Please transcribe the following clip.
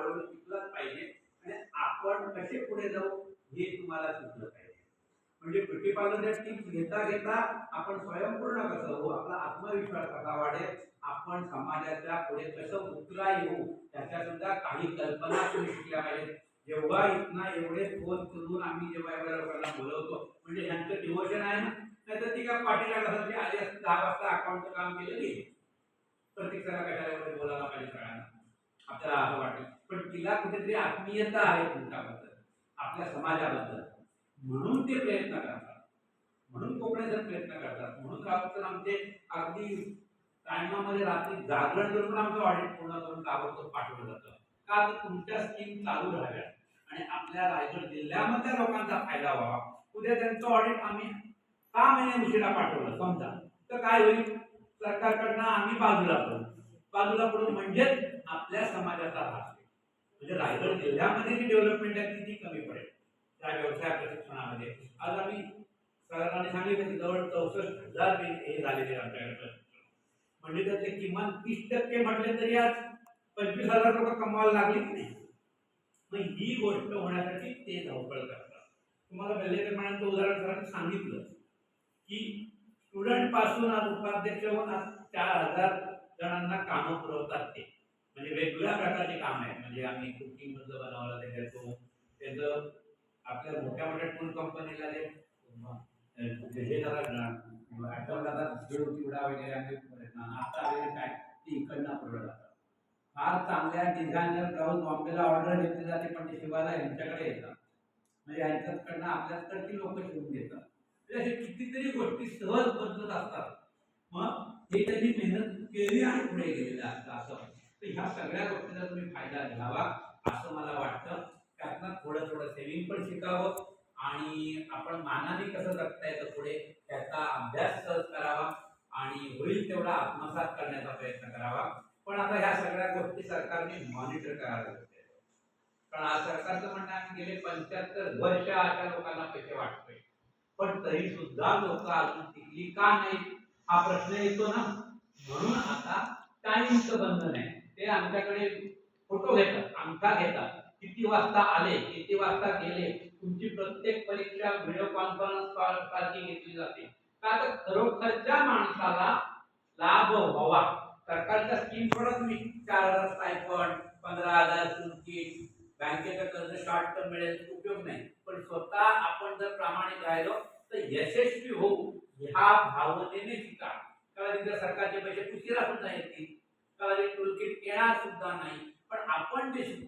वाढवणं शिकलंच पाहिजे. आणि आपण कसे पुढे जाऊ हे तुम्हाला सुचलं पाहिजे. म्हणजे प्रतिपादनाच्या टिप्स घेता घेता आपण स्वयंपूर्ण कसं होऊ आपला आत्मविश्वास कसा वाढेल आपण समाजाच्या पुढे कसं उतरा येऊ त्याच्या सुद्धा काही कल्पना तुम्ही शिकल्या पाहिजेत. जेव्हा इथनं एवढे फोन करून आम्ही जेव्हा एवढ्या लोकांना बोलवतो म्हणजे ह्यांचं डिवोशन आहे ना नाही तर ती काय पाठीला कसं आले दहा वाजता अकाउंटचं काम केलं गेले प्रत्येक सगळ्या कशाला एवढे बोलायला पाहिजे सगळ्यांना? आपल्याला असं वाटेल. तिला कुठेतरी आत्मीयता आहे तुमच्याबद्दल आपल्या समाजाबद्दल. म्हणून ते प्रयत्न करतात. म्हणून कोकणेजण प्रयत्न करतात. म्हणून गावचं आमचे अगदी टायमामध्ये रात्री जागरण करून आमचं ऑडिट पूर्ण करून ताबडतोब पाठवलं जातं. का तर तुमच्या स्कीम चालू राहाव्यात आणि आपल्या रायगड जिल्ह्यामधल्या लोकांचा फायदा व्हावा. उद्या त्यांचं ऑडिट आम्ही सहा महिने उशिरा पाठवलं समजा. तर काय होईल? सरकारकडनं आम्ही बाजूला पडू. बाजूला पडू म्हणजेच आपल्या समाजाचा भाग. म्हणजे रायगड जिल्ह्यामध्ये जी डेव्हलपमेंट आहे ती ती कमी पडेल. त्या व्यवसाय प्रशिक्षणामध्ये. आज आम्ही सरांनी सांगितलं की जवळ चौसष्ट हजार बी हे झालेले आमच्याकडे प्रशिक्षण. म्हणजे त्यातले किमान तीस टक्के म्हटले तरी आज पंचवीस हजार लोक कमवायला लागले की नाही? मग ही गोष्ट होण्यासाठी ते धावपळ करतात. तुम्हाला पहिले मॅडमचं उदाहरण सरांनी सांगितलं की स्टुडंटपासून आज उपाध्यक्ष होऊन आज चार हजार जणांना कामं पुरवतात ते. म्हणजे वेगवेगळ्या प्रकारचे काम आहेत. म्हणजे आम्ही कुकिंग मधलं बनवलं ते देतो त्याचं आपल्या मोठ्या मोठ्या टूल कंपनीला ते हे जरा आठवण जातात चिवडा वगैरे आम्ही आता वगैरे काय ते इकडनं पुरवलं जातात. फार चांगल्या डिझायनर जाऊन बॉम्बेला ऑर्डर घेतली जाते पण ते शिवायला यांच्याकडे येतात. म्हणजे यांच्याकडनं आपल्याकडची लोक शिवून घेतात. म्हणजे असे कितीतरी गोष्टी सहज बदलत असतात. मग हे त्यांनी मेहनत केली आणि पुढे गेलेलं असतं असं. तर ह्या सगळ्या गोष्टीचा तुम्ही फायदा घ्यावा असं मला वाटतं. त्यातनं थोडं थोडं सेव्हिंग पण शिकावं आणि आपण मानाने कसं जगता येतं पुढे त्याचा अभ्यास सहज करावा आणि होईल तेवढा आत्मसात करण्याचा प्रयत्न करावा. पण आता ह्या सगळ्या गोष्टी सरकारने मॉनिटर करायला लागते कारण आज सरकारचं म्हणणं आहे, आम्ही गेले पंच्याहत्तर वर्ष अशा लोकांना पैसे वाटतोय. पण तरी सुद्धा लोक अजून टिकली का नाही हा प्रश्न येतो ना. म्हणून आता टाइमचं बंधन आहे. ते आमच्याकडे फोटो घेतात अंगठा घेतात. किती वाजता आले किती वाजता गेले तुमची प्रत्येक परीक्षा व्हिडिओ कॉन्फरन्स सारखी घेतली जाते. का तर खरोखरच्या माणसाला लाभ व्हावा. सरकारच्या स्कीम थोडं तुम्ही. चार हजार स्टायफंड पंधरा हजार सुरकीट बँकेचं कर्ज शॉर्ट टर्म मिळेल उपयोग नाही. पण स्वतः आपण जर प्रामाणिक राहिलो तर यशस्वी होऊ ह्या भावनेने शिका कारण सरकारचे पैसे उशिरा सुद्धा येतील. कदाचित टोलकिट येणार सुद्धा नाही. पण आपण जे शिकू